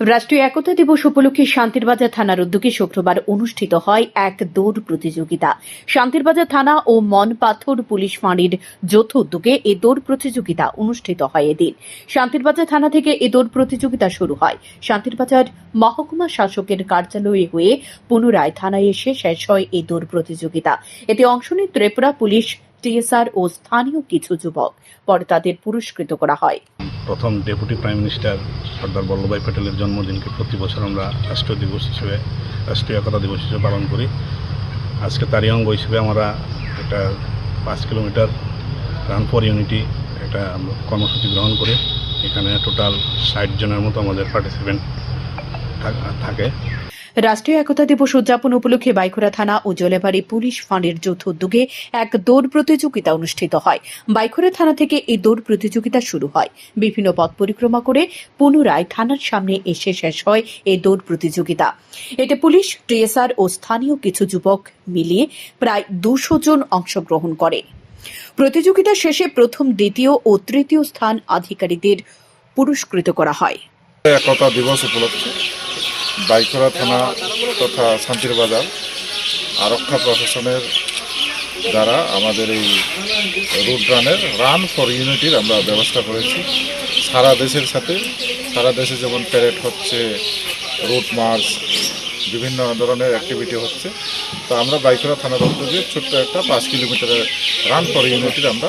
রাষ্ট্রীয় একতা দিবস উপলক্ষে শান্তিরবাজার থানার উদ্যোগে শুক্রবার অনুষ্ঠিত হয় এক দৌড় প্রতিযোগিতা। শান্তিরবাজার থানা ও মনপাথর পুলিশ ফাঁড়ির যৌথ উদ্যোগে এ দৌড় প্রতিযোগিতা অনুষ্ঠিত হয় এদিন। শান্তিরবাজার থানা থেকে এ দৌড় প্রতিযোগিতা শুরু হয়। শান্তিরবাজার মহকুমা শাসকের কার্যালয়ে হয়ে পুনরায় থানায় এসে শেষ হয় এই দৌড় প্রতিযোগিতা। এতে অংশ নেয় ত্রিপুরা পুলিশ টিএসআর ও স্থানীয় কিছু যুবক। পরে তাদের পুরস্কৃত করা হয়। প্রথম deputy prime minister Sardar Vallabhbhai প্যাটেলের জন্মদিনকে প্রতি বছর আমরা রাষ্ট্রীয় দিবস হিসেবে, রাষ্ট্রীয় একতা দিবস হিসেবে পালন করি। আজকে তারই অঙ্গ হিসেবে আমরা একটা পাঁচ কিলোমিটার রান ফর ইউনিটি একটা কর্মসূচি গ্রহণ করি। এখানে টোটাল ষাট জনের মতো আমাদের পার্টিসিপেন্ট থাকে। রাষ্ট্রীয় একতা দিবস উদযাপন উপলক্ষে বাইখোরা থানা ও জলেবাড়ি পুলিশ ফাঁড়ির যৌথ উদ্যোগে এক দৌড় প্রতিযোগিতা অনুষ্ঠিত হয়। বাইখোরা থানা থেকে এই দৌড় প্রতিযোগিতা শুরু হয়। বিভিন্ন পথ পরিক্রমা করে পুনরায় থানার সামনে এসে শেষ হয় এই দৌড় প্রতিযোগিতা। এতে পুলিশ, টিএসআর ও স্থানীয় কিছু যুবক মিলিয়ে প্রায় দুশো জন অংশগ্রহণ করে। প্রতিযোগিতা শেষে প্রথম, দ্বিতীয় ও তৃতীয় স্থান আধিকারিকদের পুরস্কৃত করা হয়। একতা দিবস উপলক্ষে বাইকরা থানা তথা শান্তির বাজার আরক্ষা প্রশাসনের দ্বারা আমাদের এই রুট রানের, রান ফর ইউনিটির আমরা ব্যবস্থা করেছি। সারা দেশের সাথে, সারা দেশে যেমন প্যারেড হচ্ছে, রুট মার্চ, বিভিন্ন ধরনের অ্যাক্টিভিটি হচ্ছে। তো আমরা বাইকরা থানার উদ্যোগে ছোট্ট একটা পাঁচ কিলোমিটারের রান ফর ইউনিটির আমরা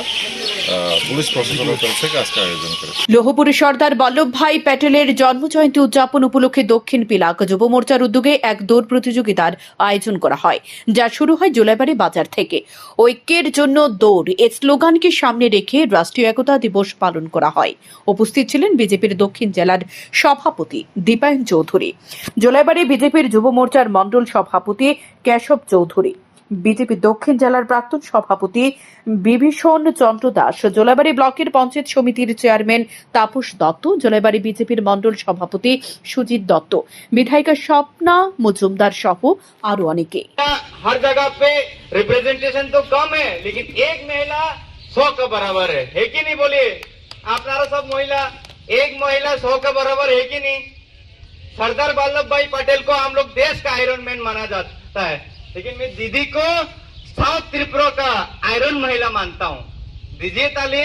পুলিশ সর্দার বল্লভভাই প্যাটেলের জন্মজয়ন্তী উদযাপন উপলক্ষে দক্ষিণ পিলাক যুব মোর্চার উদ্যোগে এক দৌড় প্রতিযোগিতার আয়োজন করা হয়, যা শুরু হয় জুলাইবাড়ি বাজার থেকে। ঐক্যের জন্য দৌড়, এ স্লোগানকে সামনে রেখে রাষ্ট্রীয় একতা দিবস পালন করা হয়। উপস্থিত ছিলেন বিজেপির দক্ষিণ জেলার সভাপতি দীপায়ন চৌধুরী। জুলাইবাড়ি বিজেপির যুব মোর্চার মণ্ডল সভাপতি কেশব চৌধুরী। বিজেপি দক্ষিণ জেলার প্রাক্তন সভাপতি বিভীষণ চন্দ্র দাস জোলাবাড়ি ব্লকের পঞ্চায়েত সমিতির চেয়ারম্যান তাপস দত্ত জোলাবাড়ি বিজেপির মণ্ডল সভাপতি সুজিত দত্ত বিধায়িকা স্বপ্না মজুমদার সহ আরো অনেকে हर जगह पे रिप्रेजेंटेशन तो कम है लेकिन एक महिला सौ का बराबर है है कि नहीं बोलिए आप नारा सब महिला एक महिला सौ का बराबर है कि नहीं सरदार वल्लभ भाई पटेल को हम लोग देश का आयरन मैन माना जाता है लेकिन मैं दीदी को साउथ त्रिपुरा का आयरन महिला मानता हूँ। दीजिए ताली।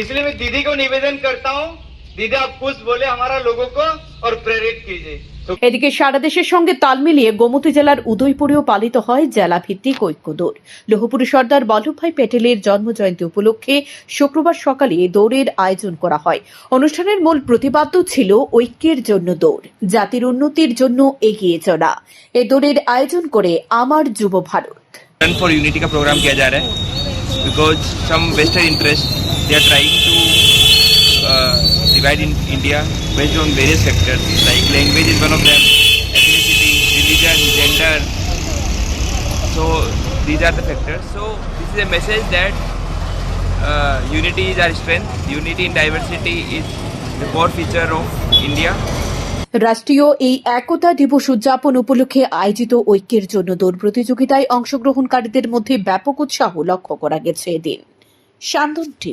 इसलिए मैं दीदी को निवेदन करता हूँ दीदी आप कुछ बोले हमारा लोगों को और प्रेरित कीजिए तो এদিকে সারা দেশের সঙ্গে তাল মিলিয়ে গোমতী জেলার উদয়পুরেও পালিত হয় জেলা ভিত্তিক ঐক্যদৌড় লৌহপুরে সর্দার বল্লভভাই প্যাটেলের জন্মজয়ন্তী উপলক্ষে শুক্রবার সকালে এই দৌড়ের আয়োজন করা হয় অনুষ্ঠানের মূল প্রতিপাদ্য ছিল ঐক্যের জন্য দৌড় জাতির উন্নতির জন্য এগিয়ে চলা এ দৌড়ের আয়োজন করে আমার Yuva Bharat run for unity का प्रोग्राम किया जा रहा है because some western interest they are trying divide in India based on various factors like language is one of them, ethnicity, religion, gender. So these are the factors. So this is a message that uh, unity is our strength. Unity in diversity is the core feature of India. রাষ্ট্রীয় এই একতা দিবস উদযাপন উপলক্ষে আয়োজিত ঐক্যের জন্য দৌড় প্রতিযোগিতায় অংশগ্রহণকারীদের মধ্যে ব্যাপক উৎসাহ লক্ষ্য করা গেছে এদিন শান্তন টিভি